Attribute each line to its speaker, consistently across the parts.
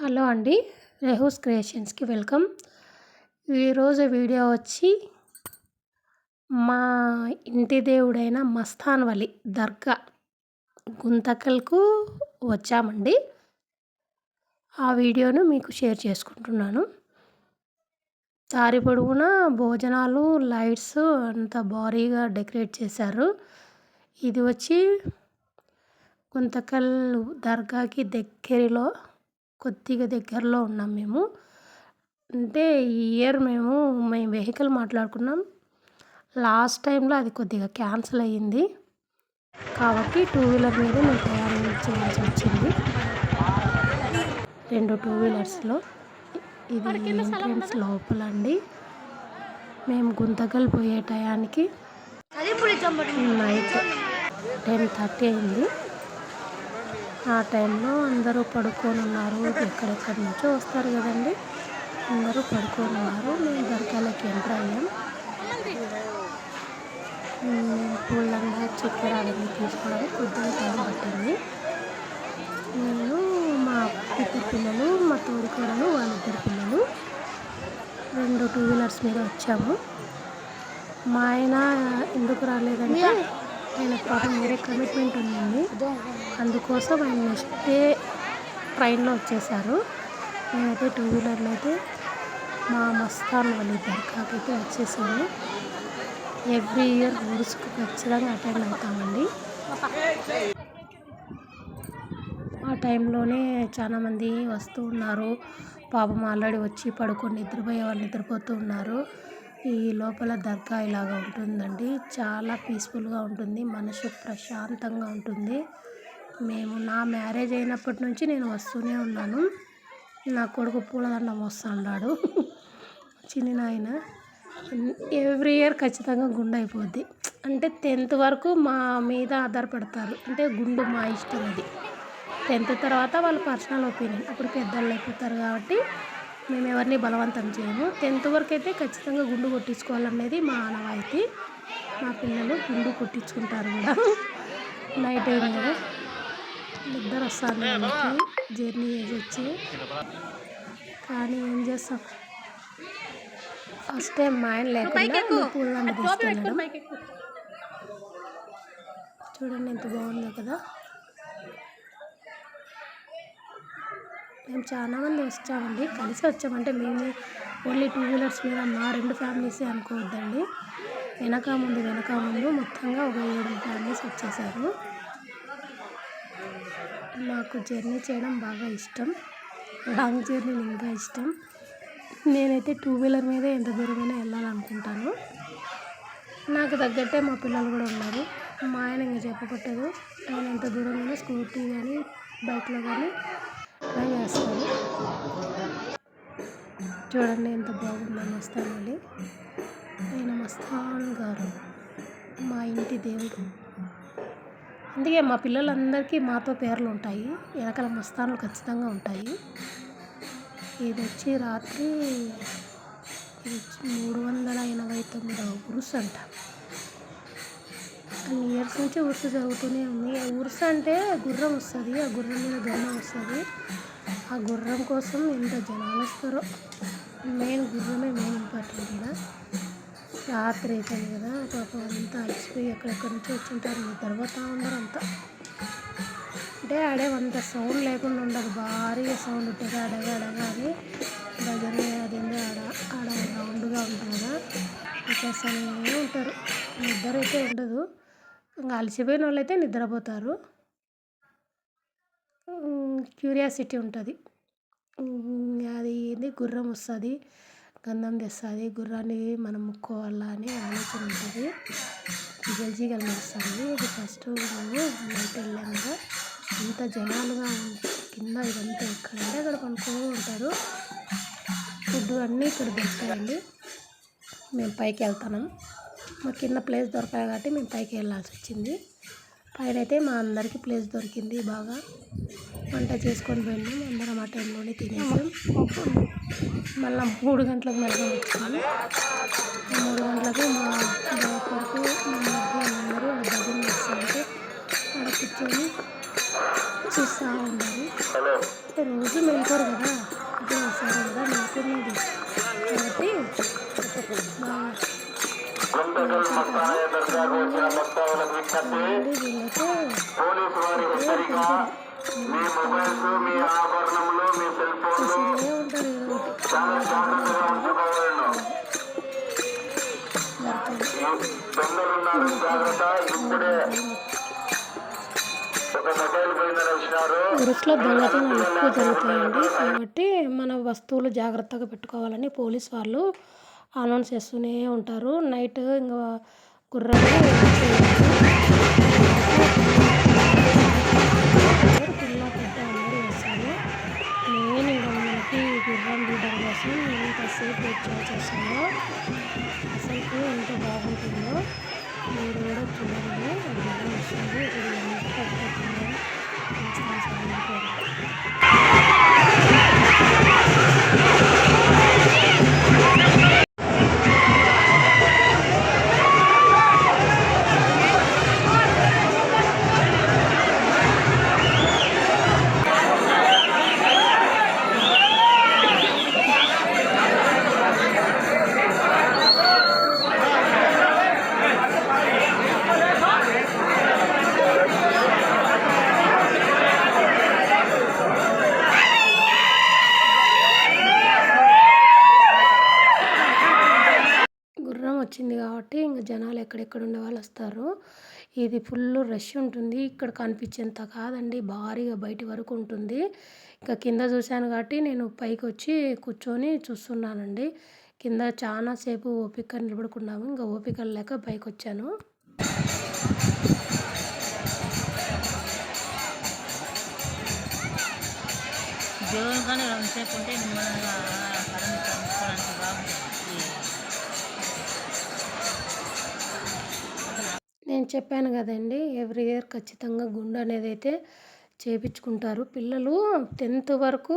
Speaker 1: Hello అండి రెహూస్ క్రియేషన్స్కి welcome. ఈరోజు video వచ్చి మా ఇంటి దేవుడైన మస్తాన్ వలి దర్గా గుంతకల్కు వచ్చామండి. ఆ వీడియోను మీకు షేర్ చేసుకుంటున్నాను. దారి పొడుగునా భోజనాలు లైట్స్ అంత భారీగా డెకరేట్ చేశారు. ఇది వచ్చి గుంతకల్ దర్గాకి దగ్గరలో కొద్దిగా దగ్గరలో ఉన్నాం మేము. అంటే ఈ ఇయర్ మేము మేము వెహికల్ మాట్లాడుకున్నాం. లాస్ట్ టైంలో అది కొద్దిగా క్యాన్సిల్ అయ్యింది. కాబట్టి టూ వీలర్ మీద మేము ప్రయాణం చేయాల్సి వచ్చింది. రెండు టూ వీలర్స్లో ఇది ఎంట్రన్స్ లోపల అండి మేము గుంతకల్ పోయే టయానికి నైట్ టెన్ థర్టీ అయింది. ఆ టైంలో అందరూ పడుకొని ఉన్నారు. ఎక్కడెక్కడి నుంచో వస్తారు కదండి. అందరూ పడుకొని ఉన్నారు. మేము దర్గాలోకి ఎంటర్ అయ్యాం. పూలంగా చక్కెర అవన్నీ తీసుకోవడానికి కొద్దిగా టైం పట్టింది. నేను మా ఇద్దరు పిల్లలు మా తోడుకోడలు వాళ్ళిద్దరు పిల్లలు రెండు టూ వీలర్స్ మీద వచ్చాము. మా ఆయన ఎందుకు రాలేదంటే ఆయన పాపం వేరే కమిట్మెంట్ ఉందండి. అందుకోసం ఆయన నెక్స్ట్ డే ట్రైన్లో వచ్చేసారు. నేనైతే టూ వీలర్లో అయితే మా మస్తాన్ వాళ్ళు దర్గాకి అయితే వచ్చేసాము ఎవ్రీ ఇయర్ ఊరుసుకు ఖచ్చితంగా అటెండ్ అవుతామండి. ఆ టైంలోనే చాలామంది వస్తూ ఉన్నారు. పాపం ఆల్రెడీ వచ్చి పడుకొని నిద్రపోయే వాళ్ళు నిద్రపోతూ ఉన్నారు. ఈ లోపల దర్గా ఇలాగా ఉంటుందండి. చాలా పీస్ఫుల్గా ఉంటుంది. మనసు ప్రశాంతంగా ఉంటుంది. మేము నా మ్యారేజ్ అయినప్పటి నుంచి నేను వస్తూనే ఉన్నాను. నా కొడుకు పూలదండం వస్తున్నాడు చిన్న నాయన ఎవ్రీ ఇయర్ ఖచ్చితంగా గుండె అయిపోద్ది. అంటే టెన్త్ వరకు మా మీద ఆధారపడతారు. అంటే గుండు మా ఇష్టం అది. టెన్త్ తర్వాత వాళ్ళ పర్సనల్ ఒపీనియన్. అప్పుడు పెద్దవాళ్ళు అయిపోతారు కాబట్టి మేము ఎవరిని బలవంతం చేయము. టెన్త్ వరకు అయితే ఖచ్చితంగా గుండు కొట్టించుకోవాలనేది మా ఆనవాయితీ. మా పిల్లలు గుండు కొట్టించుకుంటారు కూడా. నైట్ అయింది కదా. నిద్ర వాళ్ళకి జర్నీ చేసి వచ్చి. కానీ ఏం చేస్తాం? ఫస్ట్ టైం మా ఆయన లేకుండా తీసుకెళ్ళడం. చూడండి ఎంత బాగుందో కదా. మేము చాలామంది వచ్చామండి కలిసి వచ్చామంటే మేము ఓన్లీ టూ వీలర్స్ మీద మా రెండు ఫ్యామిలీసే అనుకోవద్దండి. వెనక ముందు వెనక ముందు మొత్తంగా ఒక ఏడు ఫ్యామిలీస్ వచ్చేసారు. నాకు జర్నీ చేయడం బాగా ఇష్టం. లాంగ్ జర్నీ ఇంకా ఇష్టం. నేనైతే టూ వీలర్ మీదే ఎంత దూరమైనా వెళ్ళాలనుకుంటాను. నాకు తగ్గట్టే మా పిల్లలు కూడా ఉన్నారు. మా ఆయన ఇంకా చెప్పబట్టదు ఆయన ఎంత దూరమైనా స్కూటీ కానీ బైక్లో కానీ ట్రై వేస్తాను చూడండి ఎంత బాగుందో మస్తాన్ అలి ఆయన మస్తాన్ గారు మా ఇంటి దేవుడు. అందుకే మా పిల్లలందరికీ మాతో పేర్లు ఉంటాయి. వెనకాల మస్తానులు ఖచ్చితంగా ఉంటాయి. ఇది వచ్చి రాత్రి ఇది మూడు వందల ఎనభై తొమ్మిదవ ఉరుసు అంట. అన్ని ఇయర్స్ నుంచి ఉరుసు జరుగుతూనే ఉంది. ఉరుసు అంటే గుర్రం వస్తుంది. ఆ గుర్రం మీద గన్నం వస్తుంది. ఆ గుర్రం కోసం ఎంత జనాలు వస్తారో. మెయిన్ గుర్రమే మెయిన్ ఇంపార్టెంట్ కదా. రాత్రి అవుతుంది కదా పాపం అంతా అలసిపోయి ఎక్కడెక్కడి నుంచి వచ్చింటారు. తర్వాత ఉన్నారు అంతా. అంటే ఆడే అంత సౌండ్ లేకుండా ఉండదు. భారీగా సౌండ్ ఉంటుంది. అడగా అడగా అది భజన అదేందో ఆడ ఆడ రౌండ్గా ఉంటుంది కదా. చేస్తూనే ఉంటారు. నిద్ర అయితే ఉండదు. ఇంకా అలసిపోయిన వాళ్ళు అయితే నిద్రపోతారు. క్యూరియాసిటీ ఉంటుంది. అది ఏంది? గుర్రం వస్తుంది గంధం తెస్తుంది గుర్రాన్ని మనం ముక్కోవాలా అని ఆలోచన ఉంటుంది. జిగల్ జిగల్ ఇది ఫస్ట్ నైట్ వెళ్ళాము ఇంత జనాలుగా కింద ఇదంతా ఎక్కడంటే అక్కడ కొనుక్కో ఉంటారు. ఫుడ్ అన్నీ ఇక్కడ దొరుకుతాయండి. మేము పైకి వెళ్తున్నాం. మా కింద ప్లేస్ దొరకాలి కాబట్టి మేము పైకి వెళ్ళాల్సి వచ్చింది. పైన అయితే మా అందరికీ ప్లేస్ దొరికింది బాగా. వంట చేసుకొని పోయినాం. అందరం ఆ టైంలోనే తినేసాం. మళ్ళీ మూడు గంటలకు మెలగం వచ్చాము మూడు గంటలకు మా కొడుకు మా మధ్య అందరూ భజన చేస్తుంటే అక్కడ కూర్చొని చూస్తూ ఉన్నారు. రోజు మేలుకోరు కదా. ఇప్పుడు వస్తారు కదా మేలుకునేది కాబట్టి
Speaker 2: గుంతకల్ మస్తాయ దర్గాకు వచ్చిన భక్తులకు విజ్ఞప్తి పోలీసు వారి హెచ్చరిక మీ మొబైల్స్ మీ ఆభరణములు మీ సెల్ ఫోన్లు చాలా జాగ్రత్తగా ఉంచుకోవాలను జాగ్రత్త ఇప్పుడే
Speaker 1: ఉరుసులో ఎక్కువ జరుగుతాయండి. కాబట్టి మన వస్తువులు జాగ్రత్తగా పెట్టుకోవాలని పోలీస్ వాళ్ళు అనౌన్స్ చేస్తూనే ఉంటారు. నైట్ ఇంకా గుర్రాలు వచ్చింది కాబట్టి ఇంకా జనాలు ఎక్కడెక్కడ ఉండే వాళ్ళు వస్తారు. ఇది ఫుల్ రష్ ఉంటుంది. ఇక్కడ కనిపించేంత కాదండి. భారీగా బయట వరకు ఉంటుంది. ఇంకా కింద చూశాను కాబట్టి నేను పైకి వచ్చి కూర్చొని చూస్తున్నానండి. కింద చాలా సేపు ఓపిక నిలబడుకున్నాము. ఇంకా ఓపిక లేక పైకి వచ్చాను.
Speaker 3: దేవుని కానీ ఉంటే నిమ్మలంగా
Speaker 1: నేను చెప్పాను కదండి ఎవ్రీ ఇయర్ ఖచ్చితంగా గుండు అనేది అయితే చేయించుకుంటారు పిల్లలు టెన్త్ వరకు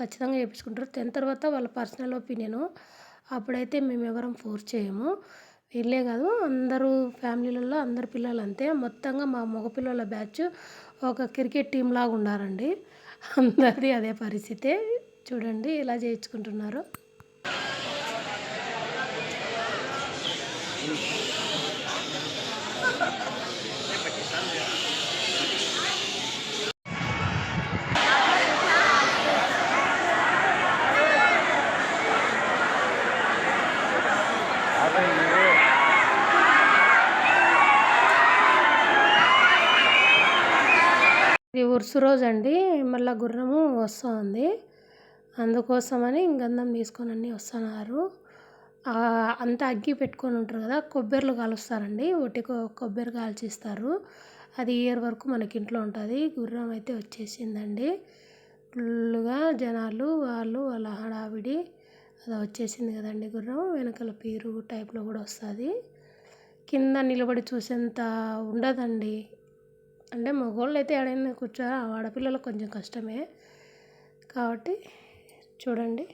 Speaker 1: ఖచ్చితంగా చేయించుకుంటారు టెన్త్ తర్వాత వాళ్ళ పర్సనల్ ఒపీనియన్ అప్పుడైతే మేము ఎవరం ఫోర్స్ చేయము. వీళ్ళే కాదు అందరూ ఫ్యామిలీలలో అందరు పిల్లలు అంతే. మొత్తంగా మా మగపిల్లల బ్యాచ్ ఒక క్రికెట్ టీం లాగా ఉన్నారండి అందరిది అదే పరిస్థితే. చూడండి ఇలా చేయించుకుంటున్నారు. ఇది రోజు అండి మళ్ళీ గుర్రము వస్తుంది. అందుకోసమని గంధం తీసుకొని అన్నీ వస్తున్నారు. అంతా అగ్గి పెట్టుకొని ఉంటారు కదా కొబ్బరిలు కాలుస్తారండి. ఒకటి కొబ్బరి కాల్చిస్తారు. అది ఇయర్ వరకు మనకి ఇంట్లో ఉంటుంది. గుర్రం అయితే వచ్చేసిందండి. ఫుల్లుగా జనాలు వాళ్ళు వాళ్ళ హడావిడి అది వచ్చేసింది కదండి గుర్రం. వెనకాల పీరు టైప్లో కూడా వస్తుంది. కింద నిలబడి చూసేంత ఉండదండి. అంటే మగవాళ్ళు అయితే ఎక్కడైనా కూర్చో ఆడపిల్లలకు కొంచెం కష్టమే. కాబట్టి చూడండి.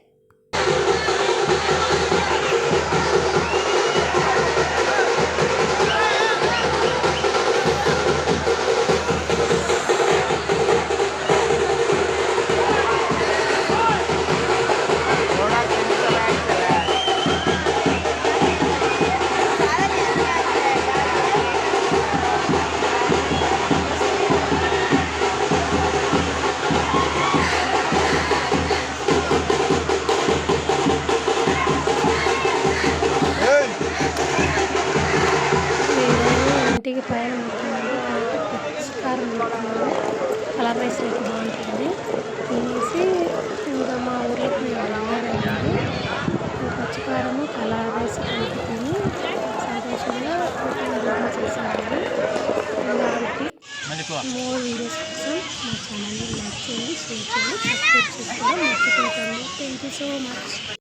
Speaker 1: ఛానల్ని లైక్ చేయండి షేర్ చేయండి సబ్స్క్రైబ్ చేసుకోవడం మర్చిపోకండి థ్యాంక్ యూ సో మచ్